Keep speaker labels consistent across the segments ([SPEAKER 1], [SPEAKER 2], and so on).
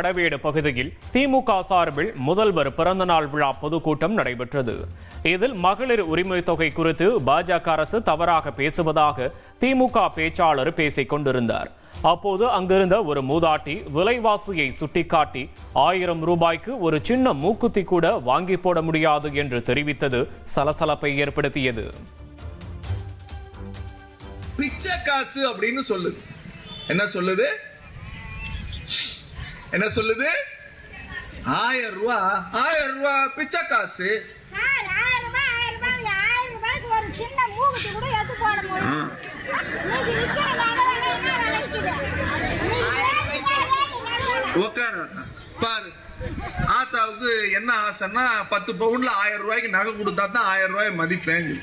[SPEAKER 1] வடவேடு பகுதியில் திமுக சார்பில் முதல்வர் பிறந்தநாள் விழா பொதுக்கூட்டம் நடைபெற்றது. இதில் மகளிர் உரிமை தொகை குறித்து பாஜக அரசு தவறாக பேசுவதாக திமுக பேச்சாளர் பேசிக் கொண்டிருந்தார். அப்போது அங்கிருந்த ஒரு மூதாட்டி விலைவாசியை சுட்டிக்காட்டி ஆயிரம் ரூபாய்க்கு ஒரு சின்ன மூக்குத்தி கூட வாங்கி போட முடியாது என்று தெரிவித்தது சலசலப்பை ஏற்படுத்தியது.
[SPEAKER 2] பிச்சை காசு அப்படின்னு சொல்லுது. என்ன சொல்லுது? என்ன சொல்லுது ஆயிரம் ரூபா ஆயிரம் ரூபா பிச்சை காசு. உக்கார பாரு ஆத்தாவுக்கு என்ன ஆசைன்னா பத்து பவுன்ல ஆயிரம் ரூபாய்க்கு நகை கொடுத்தா தான் ஆயிரம் ரூபாய்
[SPEAKER 3] போடுவாங்க?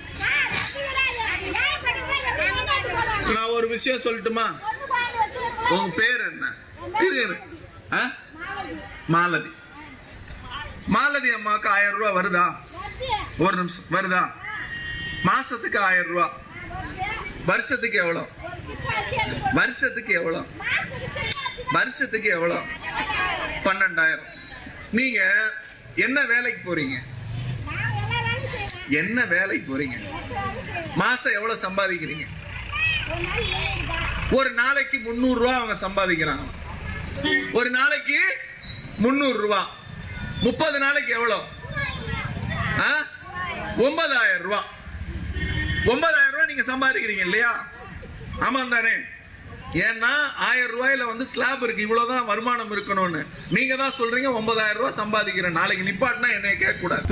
[SPEAKER 2] நான் ஒரு விஷயம் சொல்லட்டுமா. உங்க பேர் என்ன இரு? மாலதி. மாலதி அம்மாவுக்கு ஆயிரம் ரூபாய் வருதா? ஒரு நிமிஷம் வருதா? மாசத்துக்கு ஆயிரம் ரூபாய் வருஷத்துக்கு எவ்வளோ? வருஷத்துக்கு எவ்வளோ? வருஷத்துக்கு எவ்வளோ? பன்னெண்டாயிரம். நீங்க என்ன வேலைக்கு போறீங்க? என்ன வேலைக்கு போறீங்க? மாசம் எவ்வளவு சம்பாதிக்கிறீங்க?
[SPEAKER 3] ஒரு
[SPEAKER 2] நாளைக்கு முந்நூறு ரூபா அவங்க சம்பாதிக்கிறாங்க. நாளைக்கு முந்நூறு ரூபா. முப்பது நாளைக்கு எவ்வளோ? ஒன்பதாயிரம் ரூபா. ஒன்பதாயிரம் ரூபாய் நீங்க சம்பாதிக்கிறீங்க இல்லையா? ஆமா தானே. ஏன்னா ஆயிரம் ரூபாயில வந்து ஸ்லாப் இருக்கு இவ்வளவுதான் வருமானம் இருக்கணும்னு. நீங்க தான் சொல்றீங்க ஒன்பதாயிரம் ரூபாய் சம்பாதிக்கிறேன். நாளைக்கு நிப்பாட்டினா என்னைய கேட்க கூடாது